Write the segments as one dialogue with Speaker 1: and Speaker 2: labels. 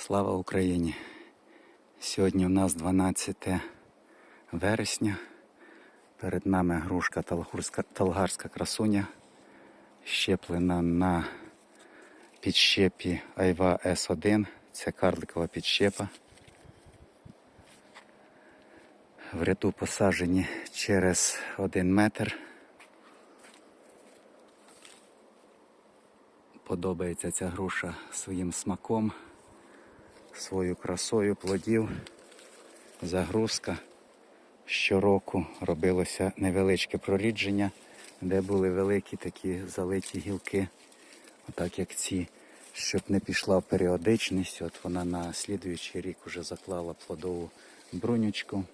Speaker 1: Слава Україні! Сьогодні у нас 12 вересня. Перед нами грушка талгурська- талгарська красуня, щеплена на підщепі Айва С1. Це карликова підщепа. В ряду посаджені через один метр. Подобається ця груша своїм смаком, свою красою плодів. Загрузка. Щороку робилося невеличке прорідження, де були великі такі залиті гілки, отак як ці, щоб не пішла в періодичність. От вона на слідуючий рік вже заклала плодову брунючку.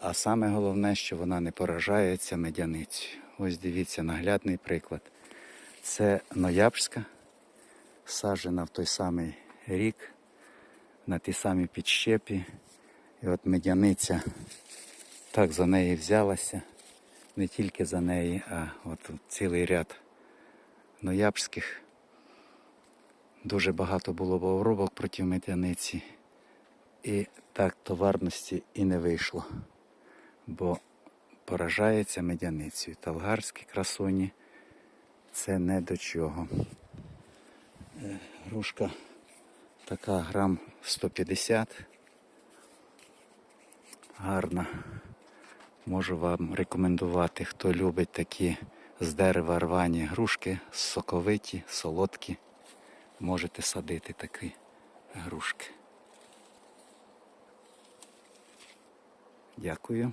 Speaker 1: А саме головне, що вона не поражається медяницею. Ось дивіться, наглядний приклад. Це ноябрьська, саджена в той самий рік, на тій самій підщепі. І от медяниця так за неї взялася. Не тільки за неї, а от цілий ряд ноябрьських. Дуже багато було обробок проти медяниці. І так товарності і не вийшло. Бо поражається медяницею. Талгарські красуні це не до чого. Е, Грушка така грам 150. Гарна. Можу вам рекомендувати, хто любить такі з дерева рвані грушки, соковиті, солодкі. Можете садити такі грушки. Дякую.